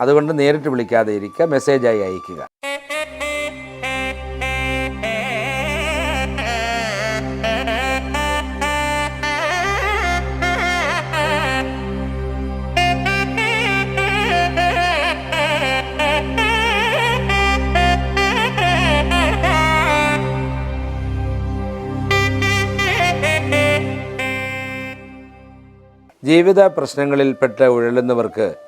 അതുകൊണ്ട് നേരിട്ട് വിളിക്കാതെ ഇരിക്കുക മെസ്സേജായി അയക്കുക. ജീവിത പ്രശ്നങ്ങളിൽപ്പെട്ട് ഉഴലുന്നവർക്ക്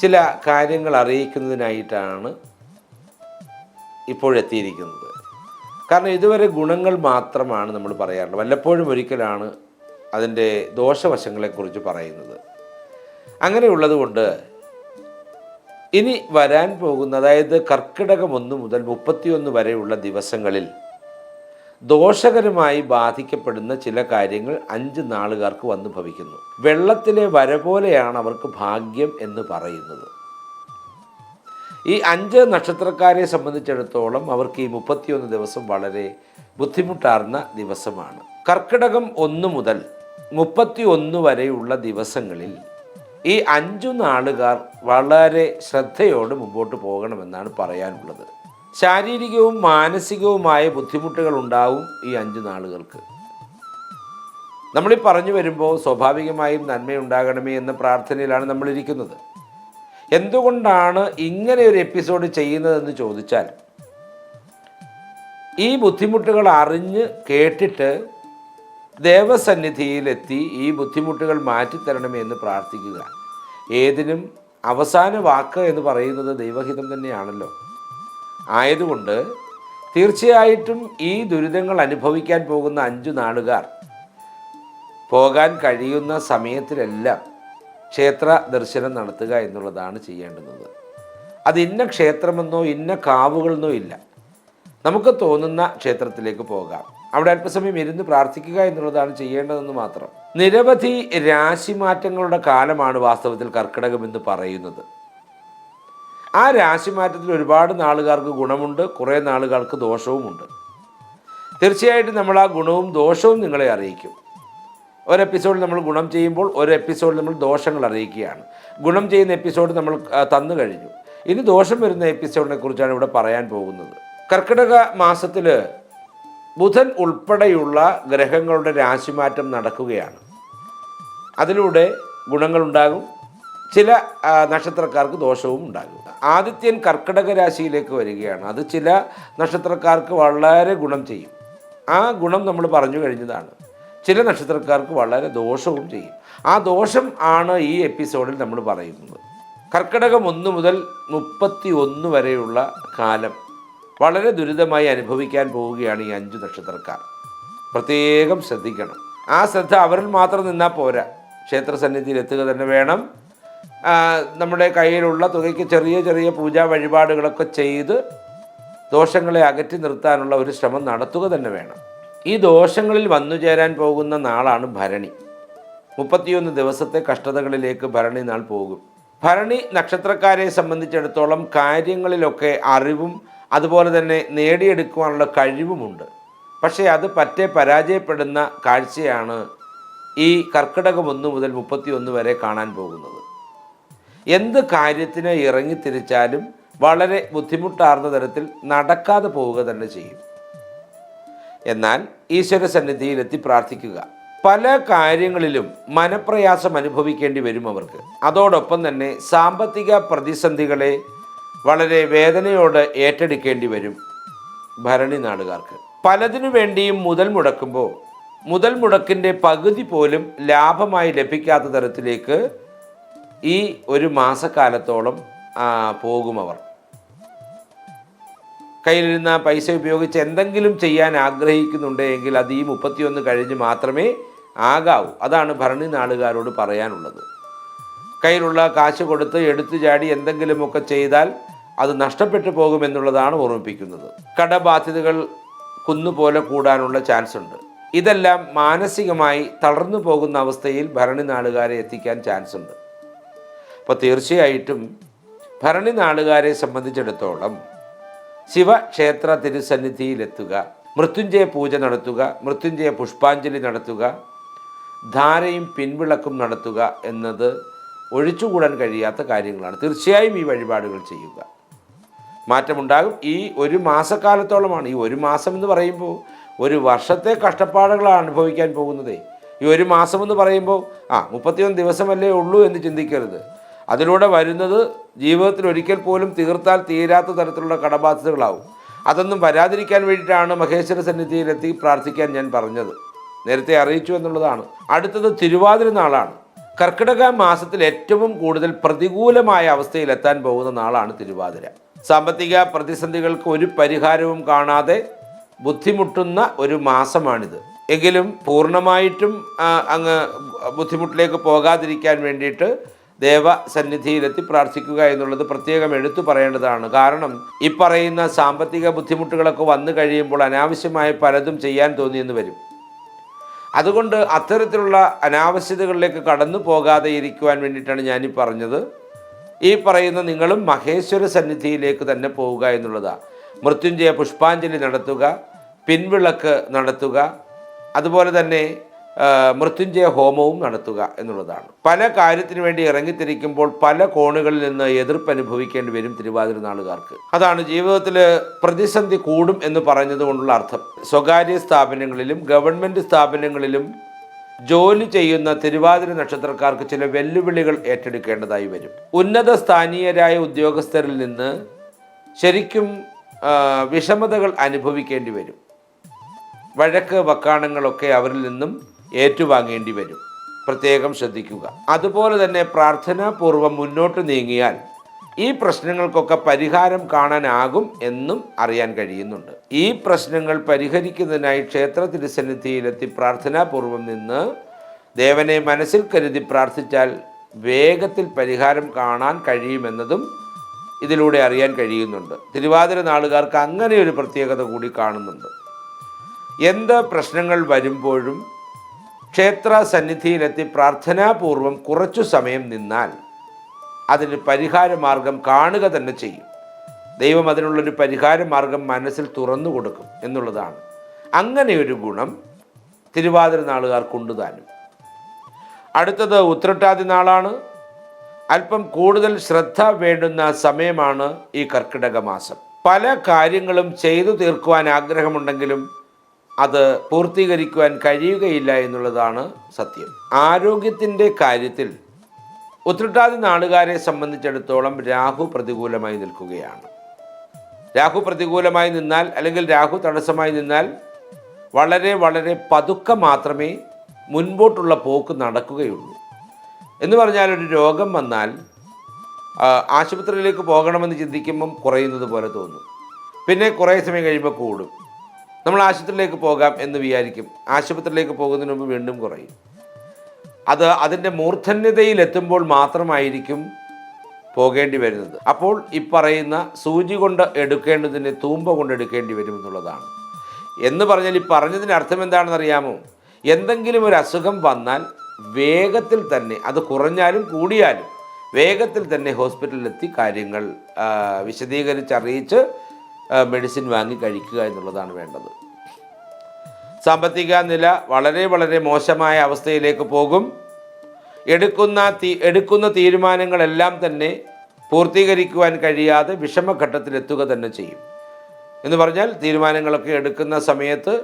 ചില കാര്യങ്ങൾ അറിയിക്കുന്നതിനായിട്ടാണ് ഇപ്പോഴെത്തിയിരിക്കുന്നത്. കാരണം ഇതുവരെ ഗുണങ്ങൾ മാത്രമാണ് നമ്മൾ പറയാറുള്ളത്. വല്ലപ്പോഴും ഒരിക്കലാണ് അതിന്റെ ദോഷവശങ്ങളെക്കുറിച്ച് പറയുന്നത്. അങ്ങനെയുള്ളത് കൊണ്ട് ഇനി വരാൻ പോകുന്ന അതായത് കർക്കിടകം ഒന്ന് മുതൽ മുപ്പത്തിയൊന്ന് വരെയുള്ള ദിവസങ്ങളിൽ ദോഷകരമായി ബാധിക്കപ്പെടുന്ന ചില കാര്യങ്ങൾ അഞ്ച് നാളുകാർക്ക് വന്നു ഭവിക്കുന്നു. വെള്ളത്തിലെ വര പോലെയാണ് അവർക്ക് ഭാഗ്യം എന്ന് പറയുന്നത്. ഈ അഞ്ച് നക്ഷത്രക്കാരെ സംബന്ധിച്ചിടത്തോളം അവർക്ക് ഈ മുപ്പത്തിയൊന്ന് ദിവസം വളരെ ബുദ്ധിമുട്ടാർന്ന ദിവസമാണ്. കർക്കിടകം ഒന്ന് മുതൽ മുപ്പത്തി ഒന്ന് വരെയുള്ള ദിവസങ്ങളിൽ ഈ അഞ്ചു നാളുകാർ വളരെ ശ്രദ്ധയോട് മുമ്പോട്ട് പോകണമെന്നാണ് പറയാനുള്ളത്. ശാരീരികവും മാനസികവുമായ ബുദ്ധിമുട്ടുകൾ ഉണ്ടാവും ഈ അഞ്ച് നാളുകൾക്ക്. നമ്മളീ പറഞ്ഞു വരുമ്പോൾ സ്വാഭാവികമായും നന്മയുണ്ടാകണമേ എന്ന പ്രാർത്ഥനയിലാണ് നമ്മളിരിക്കുന്നത്. എന്തുകൊണ്ടാണ് ഇങ്ങനെ ഒരു എപ്പിസോഡ് ചെയ്യുന്നതെന്ന് ചോദിച്ചാൽ ഈ ബുദ്ധിമുട്ടുകൾ അറിഞ്ഞ് കേട്ടിട്ട് ദേവസന്നിധിയിലെത്തി ഈ ബുദ്ധിമുട്ടുകൾ മാറ്റിത്തരണമേ എന്ന് പ്രാർത്ഥിക്കുക. ഏതിനും അവസാന വാക്ക് എന്ന് പറയുന്നത് ദൈവഹിതം തന്നെയാണല്ലോ. ആയതുകൊണ്ട് തീർച്ചയായിട്ടും ഈ ദുരിതങ്ങൾ അനുഭവിക്കാൻ പോകുന്ന അഞ്ചു നാളുകാർ പോകാൻ കഴിയുന്ന സമയത്തിലെല്ലാം ക്ഷേത്ര ദർശനം നടത്തുക എന്നുള്ളതാണ് ചെയ്യേണ്ടുന്നത്. അത് ഇന്ന ക്ഷേത്രമെന്നോ ഇന്ന കാവുകളെന്നോ ഇല്ല. നമുക്ക് തോന്നുന്ന ക്ഷേത്രത്തിലേക്ക് പോകാം. അവിടെ അല്പസമയം ഇരുന്ന് പ്രാർത്ഥിക്കുക എന്നുള്ളതാണ് ചെയ്യേണ്ടതെന്ന് മാത്രം. നിരവധി രാശിമാറ്റങ്ങളുടെ കാലമാണ് വാസ്തവത്തിൽ കർക്കിടകം എന്ന് പറയുന്നത്. ആ രാശിമാറ്റത്തിൽ ഒരുപാട് നാളുകാർക്ക് ഗുണമുണ്ട് കുറേ നാളുകാർക്ക് ദോഷവുമുണ്ട്. തീർച്ചയായിട്ടും നമ്മൾ ആ ഗുണവും ദോഷവും നിങ്ങളെ അറിയിക്കും. ഒരു എപ്പിസോഡ് നമ്മൾ ഗുണം ചെയ്യുമ്പോൾ ഒരു എപ്പിസോഡ് നമ്മൾ ദോഷങ്ങൾ അറിയിക്കുകയാണ്. ഗുണം ചെയ്യുന്ന എപ്പിസോഡ് നമ്മൾ തന്നു കഴിഞ്ഞു. ഇനി ദോഷം വരുന്ന എപ്പിസോഡിനെ കുറിച്ചാണ് ഇവിടെ പറയാൻ പോകുന്നത്. കർക്കിടക മാസത്തിൽ ബുധൻ ഉൾപ്പെടെയുള്ള ഗ്രഹങ്ങളുടെ രാശിമാറ്റം നടക്കുകയാണ്. അതിലൂടെ ഗുണങ്ങളുണ്ടാകും ചില നക്ഷത്രക്കാർക്ക് ദോഷവും ഉണ്ടാകും. ആദിത്യൻ കർക്കിടക രാശിയിലേക്ക് വരികയാണ്. അത് ചില നക്ഷത്രക്കാർക്ക് വളരെ ഗുണം ചെയ്യും. ആ ഗുണം നമ്മൾ പറഞ്ഞു കഴിഞ്ഞതാണ്. ചില നക്ഷത്രക്കാർക്ക് വളരെ ദോഷവും ചെയ്യും. ആ ദോഷം ആണ് ഈ എപ്പിസോഡിൽ നമ്മൾ പറയുന്നത്. കർക്കിടകം ഒന്ന് മുതൽ മുപ്പത്തി ഒന്ന് വരെയുള്ള കാലം വളരെ ദുരിതമായി അനുഭവിക്കാൻ പോവുകയാണ് ഈ അഞ്ച് നക്ഷത്രക്കാർ. പ്രത്യേകം ശ്രദ്ധിക്കണം. ആ ശ്രദ്ധ അവരിൽ മാത്രം നിന്നാൽ പോരാ. ക്ഷേത്രസന്നിധിയിൽ എത്തുക തന്നെ വേണം. നമ്മുടെ കയ്യിലുള്ള തുകയ്ക്ക് ചെറിയ ചെറിയ പൂജാ വഴിപാടുകളൊക്കെ ചെയ്ത് ദോഷങ്ങളെ അകറ്റി നിർത്താനുള്ള ഒരു ശ്രമം നടത്തുക തന്നെ വേണം. ഈ ദോഷങ്ങളിൽ വന്നു ചേരാൻ പോകുന്ന നാളാണ് ഭരണി. മുപ്പത്തിയൊന്ന് ദിവസത്തെ കഷ്ടതകളിലേക്ക് ഭരണി നാൾ പോകും. ഭരണി നക്ഷത്രക്കാരെ സംബന്ധിച്ചിടത്തോളം കാര്യങ്ങളിലൊക്കെ അറിവും അതുപോലെ തന്നെ നേടിയെടുക്കുവാനുള്ള കഴിവുമുണ്ട്. പക്ഷേ അത് പറ്റേ പരാജയപ്പെടുന്ന കാഴ്ചയാണ് ഈ കർക്കിടകം ഒന്ന് മുതൽ മുപ്പത്തിയൊന്ന് വരെ കാണാൻ പോകുന്നത്. എന്ത് കാര്യത്തിന് ഇറങ്ങി തിരിച്ചാലും വളരെ ബുദ്ധിമുട്ടാർന്ന തരത്തിൽ നടക്കാതെ പോവുക തന്നെ ചെയ്യും. എന്നാൽ ഈശ്വര സന്നിധിയിലെത്തി പ്രാർത്ഥിക്കുക. പല കാര്യങ്ങളിലും മനപ്രയാസം അനുഭവിക്കേണ്ടി വരും അവർക്ക്. അതോടൊപ്പം തന്നെ സാമ്പത്തിക പ്രതിസന്ധികളെ വളരെ വേദനയോട് ഏറ്റെടുക്കേണ്ടി വരും ഭരണി നാടുകാർക്ക്. പലതിനു വേണ്ടിയും മുതൽ മുടക്കുമ്പോൾ മുതൽ മുടക്കിന്റെ പകുതി പോലും ലാഭമായി ലഭിക്കാത്ത തരത്തിലേക്ക് ഈ ഒരു മാസക്കാലത്തോളം പോകും അവർ. കയ്യിലിരുന്ന പൈസ ഉപയോഗിച്ച് എന്തെങ്കിലും ചെയ്യാൻ ആഗ്രഹിക്കുന്നുണ്ടെങ്കിൽ അത് ഈ മുപ്പത്തിയൊന്ന് കഴിഞ്ഞ് മാത്രമേ ആകാവൂ. അതാണ് ഭരണി നാടുകാരോട് പറയാനുള്ളത്. കയ്യിലുള്ള കാശ് കൊടുത്ത് എടുത്തു ചാടി എന്തെങ്കിലുമൊക്കെ ചെയ്താൽ അത് നഷ്ടപ്പെട്ടു പോകുമെന്നുള്ളതാണ് ഓർമ്മിപ്പിക്കുന്നത്. കടബാധ്യതകൾ കുന്നുപോലെ കൂടാനുള്ള ചാൻസ് ഉണ്ട്. ഇതെല്ലാം മാനസികമായി തളർന്നു പോകുന്ന അവസ്ഥയിൽ ഭരണി നാടുകാരെ എത്തിക്കാൻ ചാൻസ് ഉണ്ട്. അപ്പോൾ തീർച്ചയായിട്ടും ഭരണി നാളുകാരെ സംബന്ധിച്ചിടത്തോളം ശിവക്ഷേത്ര തിരുസന്നിധിയിലെത്തുക മൃത്യുഞ്ജയ പൂജ നടത്തുക മൃത്യുഞ്ജയ പുഷ്പാഞ്ജലി നടത്തുക ധാരയും പിൻവിളക്കും നടത്തുക എന്നത് ഒഴിച്ചുകൂടാൻ കഴിയാത്ത കാര്യങ്ങളാണ്. തീർച്ചയായും ഈ വഴിപാടുകൾ ചെയ്യുക. മാറ്റമുണ്ടാകും. ഈ ഒരു മാസക്കാലത്തോളമാണ്. ഈ ഒരു മാസം എന്ന് പറയുമ്പോൾ ഒരു വർഷത്തെ കഷ്ടപ്പാടുകളാണ് അനുഭവിക്കാൻ പോകുന്നത്. ഈ ഒരു മാസം എന്ന് പറയുമ്പോൾ ആ മുപ്പത്തിയൊന്ന് ദിവസമല്ലേ ഉള്ളൂ എന്ന് ചിന്തിക്കരുത്. അതിലൂടെ വരുന്നത് ജീവിതത്തിൽ ഒരിക്കൽ പോലും തീർത്താൽ തീരാത്ത തരത്തിലുള്ള കടബാധ്യതകളാവും. അതൊന്നും വരാതിരിക്കാൻ വേണ്ടിയിട്ടാണ് മഹേശ്വര സന്നിധിയിലെത്തി പ്രാർത്ഥിക്കാൻ ഞാൻ പറഞ്ഞത്. നേരത്തെ അറിയിച്ചു എന്നുള്ളതാണ്. അടുത്തത് തിരുവാതിര നാളാണ്. കർക്കിടക മാസത്തിൽ ഏറ്റവും കൂടുതൽ പ്രതികൂലമായ അവസ്ഥയിലെത്താൻ പോകുന്ന നാളാണ് തിരുവാതിര. സാമ്പത്തിക പ്രതിസന്ധികൾക്ക് ഒരു പരിഹാരവും കാണാതെ ബുദ്ധിമുട്ടുന്ന ഒരു മാസമാണിത്. എങ്കിലും പൂർണമായിട്ടും അങ്ങ് ബുദ്ധിമുട്ടിലേക്ക് പോകാതിരിക്കാൻ വേണ്ടിയിട്ട് ദേവസന്നിധിയിലെത്തി പ്രാർത്ഥിക്കുക എന്നുള്ളത് പ്രത്യേകം എടുത്തു പറയേണ്ടതാണ്. കാരണം ഈ പറയുന്ന സാമ്പത്തിക ബുദ്ധിമുട്ടുകളൊക്കെ വന്നു കഴിയുമ്പോൾ അനാവശ്യമായ പലതും ചെയ്യാൻ തോന്നിയെന്ന് വരും. അതുകൊണ്ട് അത്തരത്തിലുള്ള അനാവശ്യതകളിലേക്ക് കടന്നു പോകാതെ ഇരിക്കുവാൻ വേണ്ടിയിട്ടാണ് ഞാനീ പറഞ്ഞത്. ഈ പറയുന്ന നിങ്ങളും മഹേശ്വര സന്നിധിയിലേക്ക് തന്നെ പോവുക എന്നുള്ളതാണ് മൃത്യുഞ്ജയ പുഷ്പാഞ്ജലി നടത്തുക പിൻവിളക്ക് നടത്തുക അതുപോലെ തന്നെ മൃത്യുഞ്ജയ ഹോമവും നടത്തുക എന്നുള്ളതാണ്. പല കാര്യത്തിനു വേണ്ടി ഇറങ്ങിത്തിരിക്കുമ്പോൾ പല കോണുകളിൽ നിന്ന് എതിർപ്പ് അനുഭവിക്കേണ്ടി വരും തിരുവാതിര നാളുകാർക്ക്. അതാണ് ജീവിതത്തിൽ പ്രതിസന്ധി കൂടും എന്ന് പറഞ്ഞതുകൊണ്ടുള്ള അർത്ഥം. സ്വകാര്യ സ്ഥാപനങ്ങളിലും ഗവൺമെന്റ് സ്ഥാപനങ്ങളിലും ജോലി ചെയ്യുന്ന തിരുവാതിര നക്ഷത്രക്കാർക്ക് ചില വെല്ലുവിളികൾ ഏറ്റെടുക്കേണ്ടതായി വരും. ഉന്നത സ്ഥാനീയരായ ഉദ്യോഗസ്ഥരിൽ നിന്ന് ശരിക്കും വിഷമതകൾ അനുഭവിക്കേണ്ടി വരും. വഴക്ക് വക്കാണങ്ങളൊക്കെ അവരിൽ നിന്നും ഏറ്റുവാങ്ങേണ്ടി വരും. പ്രത്യേകം ശ്രദ്ധിക്കുക. അതുപോലെ തന്നെ പ്രാർത്ഥനാപൂർവം മുന്നോട്ട് നീങ്ങിയാൽ ഈ പ്രശ്നങ്ങൾക്കൊക്കെ പരിഹാരം കാണാനാകും എന്നും അറിയാൻ കഴിയുന്നുണ്ട്. ഈ പ്രശ്നങ്ങൾ പരിഹരിക്കുന്നതിനായി ക്ഷേത്ര തിരുസന്നിധിയിലെത്തി പ്രാർത്ഥനാപൂർവം നിന്ന് ദേവനെ മനസ്സിൽ കരുതി പ്രാർത്ഥിച്ചാൽ വേഗത്തിൽ പരിഹാരം കാണാൻ കഴിയുമെന്നതും ഇതിലൂടെ അറിയാൻ കഴിയുന്നുണ്ട്. തിരുവാതിര നാളുകാർക്ക് അങ്ങനെ ഒരു പ്രത്യേകത കൂടി കാണുന്നുണ്ട്. എന്ത് പ്രശ്നങ്ങൾ വരുമ്പോഴും ക്ഷേത്ര സന്നിധിയിലെത്തി പ്രാർത്ഥനാപൂർവം കുറച്ചു സമയം നിന്നാൽ അതിന് പരിഹാര മാർഗം കാണുക തന്നെ ചെയ്യും. ദൈവം അതിനുള്ളൊരു പരിഹാര മാർഗം മനസ്സിൽ തുറന്നു കൊടുക്കും എന്നുള്ളതാണ്. അങ്ങനെ ഒരു ഗുണം തിരുവാതിര നാളുകാർക്കുണ്ട് താനും അടുത്തത് ഉത്രട്ടാതി നാളാണ്. അല്പം കൂടുതൽ ശ്രദ്ധ വേണ്ടുന്ന സമയമാണ് ഈ കർക്കിടക മാസം. പല കാര്യങ്ങളും ചെയ്തു തീർക്കുവാൻ ആഗ്രഹമുണ്ടെങ്കിലും അത് പൂർത്തീകരിക്കുവാൻ കഴിയുകയില്ല എന്നുള്ളതാണ് സത്യം. ആരോഗ്യത്തിന്റെ കാര്യത്തിൽ ഉത്രട്ടാതി നാടുകാരെ സംബന്ധിച്ചിടത്തോളം രാഹു പ്രതികൂലമായി നിൽക്കുകയാണ്. രാഹു പ്രതികൂലമായി നിന്നാൽ അല്ലെങ്കിൽ രാഹു തടസ്സമായി നിന്നാൽ വളരെ വളരെ പതുക്കെ മാത്രമേ മുൻപോട്ടുള്ള പോക്ക് നടക്കുകയുള്ളൂ. എന്ന് പറഞ്ഞാൽ ഒരു രോഗം വന്നാൽ ആശുപത്രിയിലേക്ക് പോകണമെന്ന് ചിന്തിക്കുമ്പം കുറയുന്നത് പോലെ തോന്നും. പിന്നെ കുറേ സമയം കഴിയുമ്പോൾ കൂടും. നമ്മൾ ആശുപത്രിയിലേക്ക് പോകാം എന്ന് വിചാരിക്കും. ആശുപത്രിയിലേക്ക് പോകുന്നതിന് മുമ്പ് വീണ്ടും കുറയും. അത് അതിന്റെ മൂർധന്യതയിലെത്തുമ്പോൾ മാത്രമായിരിക്കും പോകേണ്ടി വരുന്നത്. അപ്പോൾ ഈ പറയുന്ന സൂചി കൊണ്ട് എടുക്കേണ്ടതിന് തൂമ്പ കൊണ്ട് എടുക്കേണ്ടി വരും എന്നുള്ളതാണ്. എന്ന് പറഞ്ഞാൽ ഈ പറഞ്ഞതിന്റെ അർത്ഥം എന്താണെന്നറിയാമോ? എന്തെങ്കിലും ഒരു അസുഖം വന്നാൽ വേഗത്തിൽ തന്നെ അത് കുറഞ്ഞാലും കൂടിയാലും വേഗത്തിൽ തന്നെ ഹോസ്പിറ്റലിലെത്തി കാര്യങ്ങൾ വിശദീകരിച്ചറിയിച്ച് മെഡിസിൻ വാങ്ങി കഴിക്കുക എന്നുള്ളതാണ് വേണ്ടത്. സാമ്പത്തിക നില വളരെ വളരെ മോശമായ അവസ്ഥയിലേക്ക് പോകും. എടുക്കുന്ന തീ എടുക്കുന്ന തീരുമാനങ്ങളെല്ലാം തന്നെ പൂർത്തീകരിക്കുവാൻ കഴിയാതെ വിഷമഘട്ടത്തിലെത്തുക തന്നെ ചെയ്യും. എന്ന് പറഞ്ഞാൽ തീരുമാനങ്ങളൊക്കെ എടുക്കുന്ന സമയത്ത്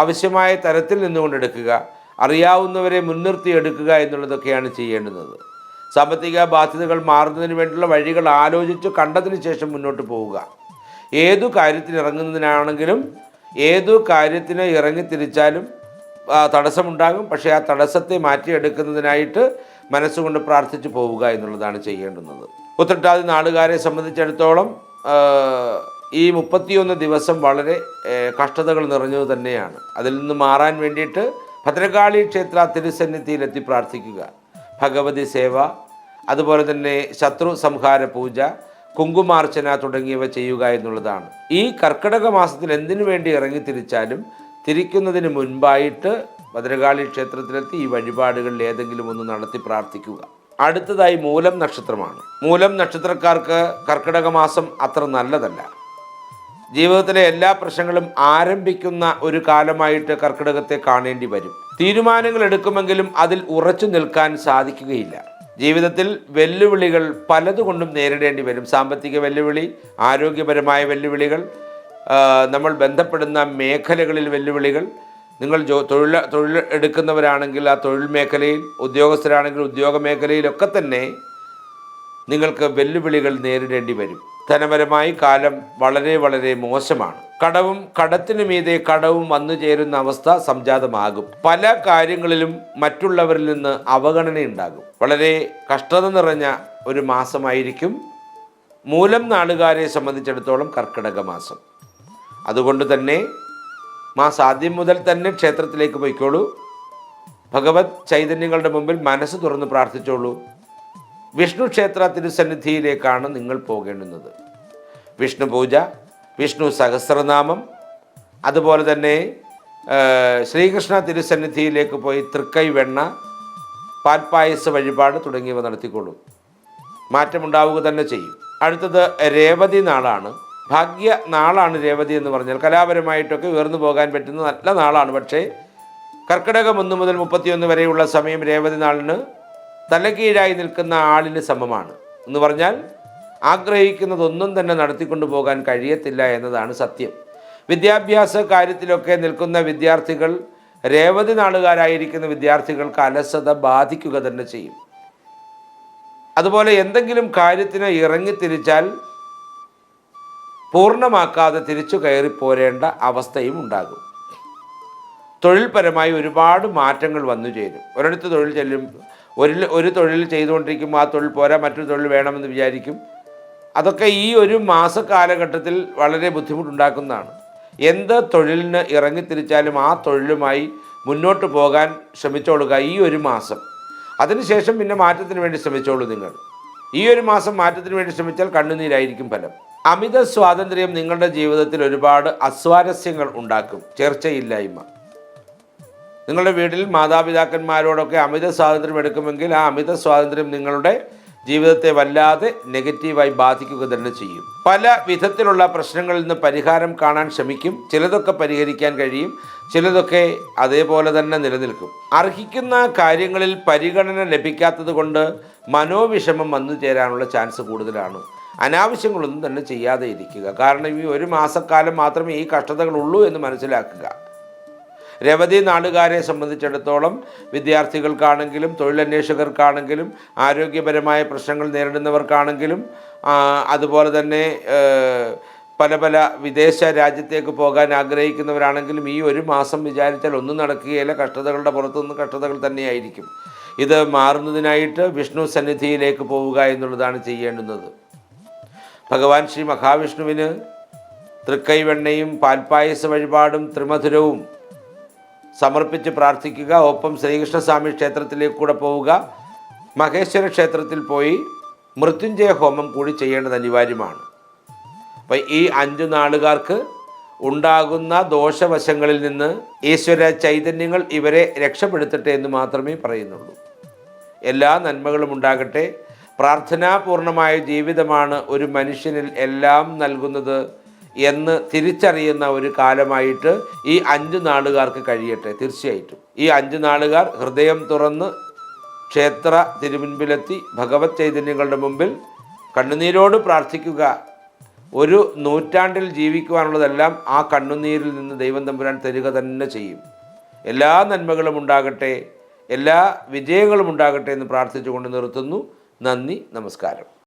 ആവശ്യമായ തരത്തിൽ നിന്നുകൊണ്ട് എടുക്കുക അറിയാവുന്നവരെ മുൻനിർത്തി എടുക്കുക എന്നുള്ളതൊക്കെയാണ് ചെയ്യേണ്ടുന്നത്. സാമ്പത്തിക ബാധ്യതകൾ മാറുന്നതിന് വേണ്ടിയുള്ള വഴികൾ ആലോചിച്ച് കണ്ടതിന് ശേഷം മുന്നോട്ട് പോവുക. ഏതു കാര്യത്തിന് ഇറങ്ങുന്നതിനാണെങ്കിലും ഏതു കാര്യത്തിന് ഇറങ്ങിത്തിരിച്ചാലും തടസ്സമുണ്ടാകും. പക്ഷേ ആ തടസ്സത്തെ മാറ്റിയെടുക്കുന്നതിനായിട്ട് മനസ്സുകൊണ്ട് പ്രാർത്ഥിച്ചു പോവുക എന്നുള്ളതാണ് ചെയ്യേണ്ടുന്നത്. ഉത്രട്ടാതി നാടുകാരെ സംബന്ധിച്ചിടത്തോളം ഈ മുപ്പത്തിയൊന്ന് ദിവസം വളരെ കഷ്ടതകൾ നിറഞ്ഞത് തന്നെയാണ്. അതിൽ നിന്ന് മാറാൻ വേണ്ടിയിട്ട് ഭദ്രകാളി ക്ഷേത്ര തിരുസന്നിധിയിലെത്തി പ്രാർത്ഥിക്കുക. ഭഗവതി സേവ അതുപോലെ തന്നെ ശത്രു സംഹാര പൂജ കുങ്കുമാർച്ചന തുടങ്ങിയവ ചെയ്യുക എന്നുള്ളതാണ്. ഈ കർക്കിടക മാസത്തിൽ എന്തിനു വേണ്ടി ഇറങ്ങി തിരിച്ചാലും തിരിക്കുന്നതിന് മുൻപായിട്ട് ഭദ്രകാളി ക്ഷേത്രത്തിലെത്തി ഈ വഴിപാടുകളിൽ ഏതെങ്കിലും ഒന്ന് നടത്തി പ്രാർത്ഥിക്കുക. അടുത്തതായി മൂലം നക്ഷത്രമാണ്. മൂലം നക്ഷത്രക്കാർക്ക് കർക്കിടക മാസം അത്ര നല്ലതല്ല. ജീവിതത്തിലെ എല്ലാ പ്രശ്നങ്ങളും ആരംഭിക്കുന്ന ഒരു കാലമായിട്ട് കർക്കിടകത്തെ കാണേണ്ടി വരും. തീരുമാനങ്ങൾ എടുക്കുമെങ്കിലും അതിൽ ഉറച്ചു നിൽക്കാൻ സാധിക്കുകയില്ല. ജീവിതത്തിൽ വെല്ലുവിളികൾ പലതുകൊണ്ടും നേരിടേണ്ടി വരും. സാമ്പത്തിക വെല്ലുവിളി ആരോഗ്യപരമായ വെല്ലുവിളികൾ നമ്മൾ ബന്ധപ്പെടുന്ന മേഖലകളിൽ വെല്ലുവിളികൾ. നിങ്ങൾ ജോ തൊഴിൽ തൊഴിൽ എടുക്കുന്നവരാണെങ്കിൽ ആ തൊഴിൽ മേഖലയിൽ ഉദ്യോഗസ്ഥരാണെങ്കിൽ ഉദ്യോഗ മേഖലയിലൊക്കെ തന്നെ നിങ്ങൾക്ക് വെല്ലുവിളികൾ നേരിടേണ്ടി വരും. ധനപരമായി കാലം വളരെ വളരെ മോശമാണ്. കടവും കടത്തിനു മീതെ കടവും വന്നു ചേരുന്ന അവസ്ഥ സംജാതമാകും. പല കാര്യങ്ങളിലും മറ്റുള്ളവരിൽ നിന്ന് അവഗണനയുണ്ടാകും. വളരെ കഷ്ടത നിറഞ്ഞ ഒരു മാസമായിരിക്കും. മൂലം നാളുകാരെ സംബന്ധിച്ചിടത്തോളം കർക്കിടക മാസം. അതുകൊണ്ട് തന്നെ മാസം ആദ്യം മുതൽ തന്നെ ക്ഷേത്രത്തിലേക്ക് പോയിക്കോളൂ. ഭഗവത് ചൈതന്യങ്ങളുടെ മുമ്പിൽ മനസ്സ് തുറന്ന് പ്രാർത്ഥിച്ചോളൂ. വിഷ്ണു ക്ഷേത്ര തിരുസന്നിധിയിലേക്കാണ് നിങ്ങൾ പോകേണ്ടുന്നത്. വിഷ്ണു പൂജ വിഷ്ണു സഹസ്രനാമം അതുപോലെ തന്നെ ശ്രീകൃഷ്ണ തിരുസന്നിധിയിലേക്ക് പോയി തൃക്കൈ വെണ്ണ പാൽപ്പായസ വഴിപാട് തുടങ്ങിയവ നടത്തിക്കൊള്ളും. മാറ്റമുണ്ടാവുക തന്നെ ചെയ്യും. അടുത്തത് രേവതി നാളാണ്. ഭാഗ്യ നാളാണ് രേവതി എന്ന് പറഞ്ഞാൽ കലാപരമായിട്ടൊക്കെ ഉയർന്നു പോകാൻ പറ്റുന്ന നല്ല നാളാണ്. പക്ഷേ കർക്കിടകം ഒന്ന് മുതൽ മുപ്പത്തിയൊന്ന് വരെയുള്ള സമയം രേവതി നാളിന് തലകീഴായി നിൽക്കുന്ന ആളിന് സമമാണ്. എന്ന് പറഞ്ഞാൽ ആഗ്രഹിക്കുന്നതൊന്നും തന്നെ നടത്തിക്കൊണ്ടു പോകാൻ കഴിയത്തില്ല എന്നതാണ് സത്യം. വിദ്യാഭ്യാസ കാര്യത്തിലൊക്കെ നിൽക്കുന്ന വിദ്യാർത്ഥികൾ രേവതി നാളുകാരായിരിക്കുന്ന വിദ്യാർത്ഥികൾക്ക് അലസത ബാധിക്കുക തന്നെ ചെയ്യും. അതുപോലെ എന്തെങ്കിലും കാര്യത്തിന് ഇറങ്ങി തിരിച്ചാൽ പൂർണമാക്കാതെ തിരിച്ചു കയറി പോരേണ്ട അവസ്ഥയും ഉണ്ടാകും. തൊഴിൽപരമായി ഒരുപാട് മാറ്റങ്ങൾ വന്നു ചേരും. ഒരിടത്ത് തൊഴിൽ ചെല്ലും ഒരു ഒരു തൊഴിൽ ചെയ്തുകൊണ്ടിരിക്കുമ്പോൾ ആ തൊഴിൽ പോരാ മറ്റൊരു തൊഴിൽ വേണമെന്ന് വിചാരിക്കും. അതൊക്കെ ഈ ഒരു മാസ കാലഘട്ടത്തിൽ വളരെ ബുദ്ധിമുട്ടുണ്ടാക്കുന്നതാണ്. എന്ത് തൊഴിലിന് ഇറങ്ങിത്തിരിച്ചാലും ആ തൊഴിലുമായി മുന്നോട്ട് പോകാൻ ശ്രമിച്ചോളുക ഈ ഒരു മാസം. അതിനുശേഷം പിന്നെ മാറ്റത്തിന് വേണ്ടി ശ്രമിച്ചോളൂ നിങ്ങൾ. ഈ ഒരു മാസം മാറ്റത്തിന് വേണ്ടി ശ്രമിച്ചാൽ കണ്ണുനീരായിരിക്കും ഫലം. അമിത സ്വാതന്ത്ര്യം നിങ്ങളുടെ ജീവിതത്തിൽ ഒരുപാട് അസ്വാരസ്യങ്ങൾ ഉണ്ടാക്കും. ചേർച്ചയില്ലായ്മ. നിങ്ങളുടെ വീട്ടിൽ മാതാപിതാക്കന്മാരോടൊക്കെ അമിത സ്വാതന്ത്ര്യം എടുക്കുമെങ്കിൽ ആ അമിത സ്വാതന്ത്ര്യം നിങ്ങളുടെ ജീവിതത്തെ വല്ലാതെ നെഗറ്റീവായി ബാധിക്കുക തന്നെ ചെയ്യും. പല വിധത്തിലുള്ള പ്രശ്നങ്ങളിൽ നിന്ന് പരിഹാരം കാണാൻ ശ്രമിക്കും. ചിലതൊക്കെ പരിഹരിക്കാൻ കഴിയും. ചിലതൊക്കെ അതേപോലെ തന്നെ നിലനിൽക്കും. അർഹിക്കുന്ന കാര്യങ്ങളിൽ പരിഗണന ലഭിക്കാത്തത് കൊണ്ട് മനോവിഷമം വന്നു ചേരാനുള്ള ചാൻസ് കൂടുതലാണ്. അനാവശ്യങ്ങളൊന്നും തന്നെ ചെയ്യാതെ ഇരിക്കുക. കാരണം ഈ ഒരു മാസക്കാലം മാത്രമേ ഈ കഷ്ടതകളുള്ളൂ എന്ന് മനസ്സിലാക്കുക. രവധി നാടുകാരെ സംബന്ധിച്ചിടത്തോളം വിദ്യാർത്ഥികൾക്കാണെങ്കിലും തൊഴിലന്വേഷകർക്കാണെങ്കിലും ആരോഗ്യപരമായ പ്രശ്നങ്ങൾ നേരിടുന്നവർക്കാണെങ്കിലും അതുപോലെ തന്നെ പല പല വിദേശ രാജ്യത്തേക്ക് പോകാൻ ആഗ്രഹിക്കുന്നവരാണെങ്കിലും ഈ ഒരു മാസം വിചാരിച്ചാൽ ഒന്നും നടക്കുകയില്ല. കഷ്ടതകളുടെ പുറത്തുനിന്ന് കഷ്ടതകൾ തന്നെയായിരിക്കും. ഇത് മാറുന്നതിനായിട്ട് വിഷ്ണു സന്നിധിയിലേക്ക് പോവുക എന്നുള്ളതാണ് ചെയ്യേണ്ടുന്നത്. ഭഗവാൻ ശ്രീ മഹാവിഷ്ണുവിന് തൃക്കൈവെണ്ണയും പാൽപ്പായസ വഴിപാടും ത്രിമധുരവും സമർപ്പിച്ച് പ്രാർത്ഥിക്കുക. ഒപ്പം ശ്രീകൃഷ്ണസ്വാമി ക്ഷേത്രത്തിലേക്ക് കൂടെ പോവുക. മഹേശ്വര ക്ഷേത്രത്തിൽ പോയി മൃത്യുഞ്ജയ ഹോമം കൂടി ചെയ്യേണ്ടത് അനിവാര്യമാണ്. അപ്പോൾ ഈ അഞ്ചു നാളുകാർക്ക് ഉണ്ടാകുന്ന ദോഷവശങ്ങളിൽ നിന്ന് ഈശ്വര ചൈതന്യങ്ങൾ ഇവരെ രക്ഷപ്പെടുത്തട്ടെ എന്ന് മാത്രമേ പറയുന്നുള്ളൂ. എല്ലാ നന്മകളും ഉണ്ടാകട്ടെ. പ്രാർത്ഥനാപൂർണമായ ജീവിതമാണ് ഒരു മനുഷ്യനിൽ എല്ലാം നൽകുന്നത്. എന്ന് തിരിച്ചറിയുന്ന ഒരു കാലമായിട്ട് ഈ അഞ്ച് നാളുകാർക്ക് കഴിയട്ടെ തീർച്ചയായിട്ടും. ഈ അഞ്ച് നാളുകാർ ഹൃദയം തുറന്ന് ക്ഷേത്ര തിരുമുൻപിലെത്തി ഭഗവത് ചൈതന്യങ്ങളുടെ മുമ്പിൽ കണ്ണുനീരോട് പ്രാർത്ഥിക്കുക. ഒരു നൂറ്റാണ്ടിൽ ജീവിക്കുവാനുള്ളതെല്ലാം ആ കണ്ണുനീരിൽ നിന്ന് ദൈവം തമ്പുരാൻ തരിക തന്നെ ചെയ്യും. എല്ലാ നന്മകളും ഉണ്ടാകട്ടെ എല്ലാ വിജയങ്ങളും ഉണ്ടാകട്ടെ എന്ന് പ്രാർത്ഥിച്ചുകൊണ്ട് നിർത്തുന്നു. നന്ദി നമസ്കാരം.